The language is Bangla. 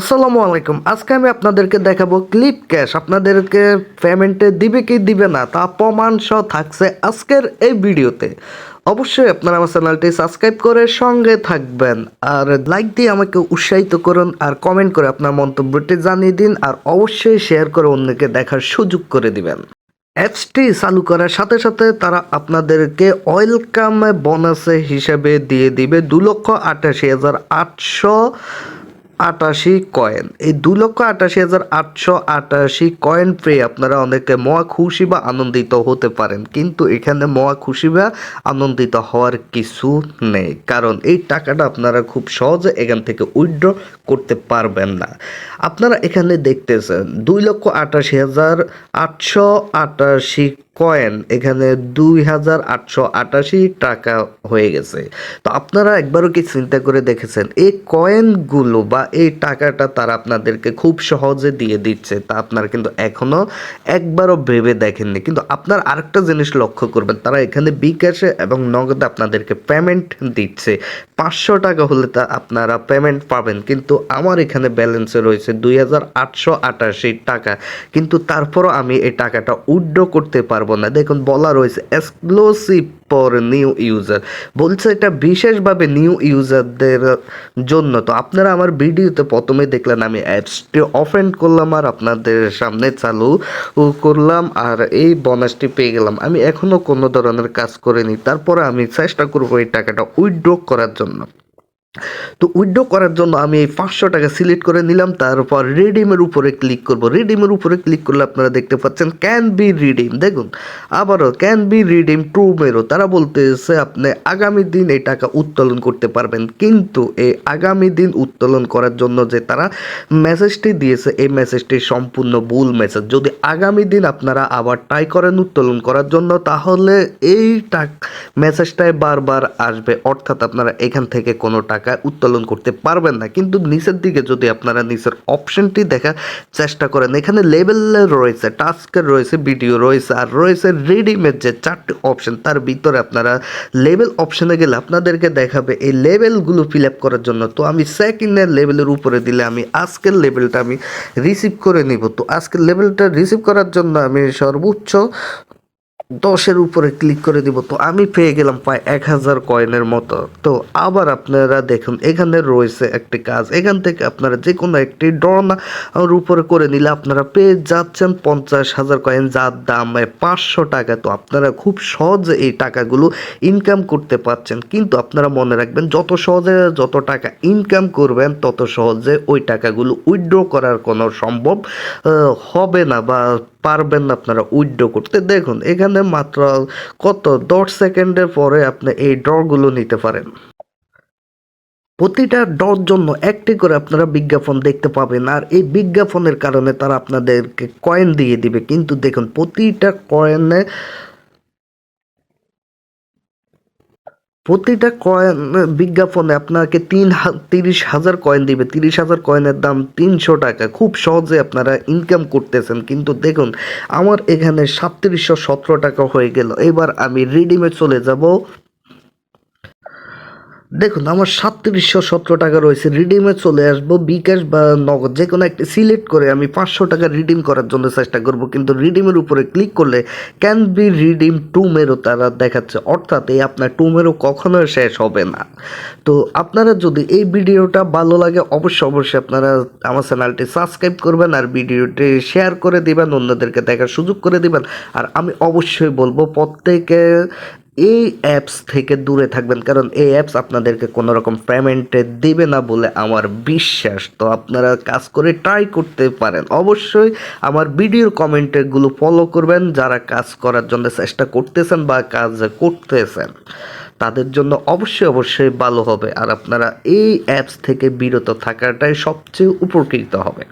আসসালামু আলাইকুম। আজকে আমি আপনাদেরকে দেখাবো ক্লিপ ক্যাশ। আপনাদেরকে পেমেন্টে দিবে কি দিবে না, তা প্রমাণ সহ থাকছে আজকের এই ভিডিওতে। অবশ্যই আপনারা আমার চ্যানেলটি সাবস্ক্রাইব করে সঙ্গে থাকবেন। আর লাইক দিয়ে আমাকে উৎসাহিত করুন আর কমেন্ট করে আপনার মন্তব্যটি জানিয়ে দিন আর অবশ্যই শেয়ার করে অন্যকে দেখার সুযোগ করে দিবেন। অ্যাপসটি চালু করার সাথে সাথে তারা আপনাদেরকে ওয়েলকাম বোনাসে হিসেবে দিয়ে দিবে দু লক্ষ আটাশি হাজার আটশো আটাশি কয়েন এই দু লক্ষ আটাশি হাজার আটশো আটাশি কয়েন পেয়ে আপনারা অনেকে মহা খুশি বা আনন্দিত হতে পারেন। কিন্তু এখানে মহা খুশি বা আনন্দিত হওয়ার কিছু নেই। কারণ এই টাকাটা আপনারা খুব সহজে এখান থেকে উইথড্র করতে পারবেন না। আপনারা এখানে দেখতেছেন দুই লক্ষ আটাশি হাজার আটশো আটাশি কয়েন এখানে দুই হাজার আটশো আটাশি টাকা হয়ে গেছে। তো আপনারা একবারও কি চিন্তা করে দেখেছেন, এই কয়েনগুলো বা এই টাকাটা তারা আপনাদেরকে খুব সহজে দিয়ে দিচ্ছে তা আপনারা কিন্তু এখনও একবারও ভেবে দেখেননি। কিন্তু আপনার আরেকটা জিনিস লক্ষ্য করবেন, তারা এখানে বিকাশে এবং নগদে আপনাদেরকে পেমেন্ট দিচ্ছে। পাঁচশো টাকা হলে তা আপনারা পেমেন্ট পাবেন, কিন্তু আমার এখানে ব্যালেন্সে রয়েছে দুই হাজার আটশো আটাশি টাকা। কিন্তু তারপরও আমি এই টাকাটা উইথড্র করতে পারব না। দেখুন, বলা রয়েছে এক্সক্লুসিভ ফর নিউ ইউজার বলছে এটা বিশেষভাবে নিউ ইউজারদের জন্য। তো আপনারা আমার ভিডিওতে প্রথমে দেখলেন, আমি অ্যাপসটি অফেন করলাম আর আপনাদের সামনে চালু করলাম আর এই বোনাসটি পেয়ে গেলাম। আমি এখনও কোনো ধরনের কাজ করিনি। তারপরে আমি চেষ্টা করব এই টাকাটা উইথড্র করার জন্য। তো উইড্রো করার জন্য আমি এই পাঁচশো টাকা সিলেক্ট করে নিলাম, তারপর রিডিমের উপরে ক্লিক করব। রিডিমের উপরে ক্লিক করলে আপনারা দেখতে পাচ্ছেন ক্যান বি রিডিম দেখুন, আবারও ক্যান বি রিডিম ট্রু মেরো। তারা বলতেছে আপনি আগামী দিন এই টাকা উত্তোলন করতে পারবেন, কিন্তু এই আগামী দিন উত্তোলন করার জন্য যে তারা মেসেজটি দিয়েছে, এই মেসেজটি সম্পূর্ণ ভুল মেসেজ যদি আগামী দিন আপনারা আবার ট্রাই করেন উত্তোলন করার জন্য, তাহলে এই টাক মেসেজটাই বারবার আসবে। অর্থাৎ আপনারা এখান থেকে কোনো টাকা উত্তোলন করতে পারবেন না। কিন্তু নিচের দিকে যদি আপনারা নিচের অপশনটি দেখার চেষ্টা করেন, এখানে লেভেল রয়েছে টাস্কের রয়েছে ভিডিও রয়েছে, আর রয়েছে রেডিমেড যে চারটি অপশন তার ভিতরে আপনারা লেভেল অপশনে গেলে আপনাদেরকে দেখাবে এই লেভেলগুলো ফিল আপ করার জন্য। তো আমি সেকেন্ডের লেভেলের উপরে দিলে আমি আজকের লেভেলটা আমি রিসিভ করে নিব। তো আজকের লেভেলটা রিসিভ করার জন্য আমি সর্বোচ্চ দশের উপরে ক্লিক করে দিব, তো আমি পেয়ে গেলাম প্রায় এক হাজার কয়েনের মতো। তো আবার আপনারা দেখুন, এখানে রয়েছে একটি কাজ। এখান থেকে আপনারা যে কোনো একটি ড্রনা উপরে করে নিলে আপনারা পেয়ে যাচ্ছেন পঞ্চাশ হাজার কয়েন যার দাম পাঁচশো টাকা। তো আপনারা খুব সহজে এই টাকাগুলো ইনকাম করতে পারছেন। কিন্তু আপনারা মনে রাখবেন, যত সহজে যত টাকা ইনকাম করবেন, তত সহজে ওই টাকাগুলো উইথড্র করার কোনো সম্ভব হবে না বা পারবেন না আপনারা উইথড্র করতে। দেখুন, এখানে মাত্র কত, দশ সেকেন্ডের পরে আপনি এই ড্রগুলো নিতে পারেন। প্রতিটা ডর জন্য একটি করে আপনারা বিজ্ঞাপন দেখতে পাবেন, আর এই বিজ্ঞাপনের কারণে তারা আপনাদেরকে কয়েন দিয়ে দিবে। কিন্তু দেখুন, প্রতিটা কয়েনে প্রতিটা কয়েন বিজ্ঞাপনে আপনাকে তিন তিরিশ হাজার কয়েন দিবে। তিরিশ হাজার কয়েনের দাম তিনশো টাকা। খুব সহজে আপনারা ইনকাম করতেছেন। কিন্তু দেখুন, আমার এখানে সাতত্রিশশো সতেরো টাকা হয়ে গেল। এবার আমি রেডিমেড চলে যাব। দেখুন, আমার সাতত্রিশশো সতেরো টাকা রয়েছে রিডিমে চলে আসব, বিকাশ বা নগদ, যে কোনো একটি সিলেক্ট করে আমি পাঁচশো টাকা রিডিম করার জন্য চেষ্টা করব, কিন্তু রিডিমের উপরে ক্লিক করলে ক্যান বি রিডিম টু মেরো তারা দেখাচ্ছে, অর্থাৎ এই আপনার টু মেরো কখনো শেষ হবে না। তো আপনারা যদি এই ভিডিওটা ভালো লাগে, অবশ্যই অবশ্যই আপনারা আমার চ্যানেলটি সাবস্ক্রাইব করবেন আর ভিডিওটি শেয়ার করে দিবেন, অন্যদেরকে দেখার সুযোগ করে দিবেন। আর আমি অবশ্যই বলব, প্রত্যেকে এই অ্যাপস থেকে দূরে থাকবেন, কারণ এই অ্যাপস আপনাদেরকে কোনো রকম পেমেন্টে দেবে না বলে আমার বিশ্বাস। তো আপনারা কাজ করে ট্রাই করতে পারেন। অবশ্যই আমার ভিডিওর কমেন্টগুলো ফলো করবেন, যারা কাজ করার জন্য চেষ্টা করতেছেন বা কাজ করতেছেন, তাদের জন্য অবশ্যই অবশ্যই ভালো হবে। আর আপনারা এই অ্যাপস থেকে বিরত থাকাটাই সবচেয়ে উপকৃত হবে।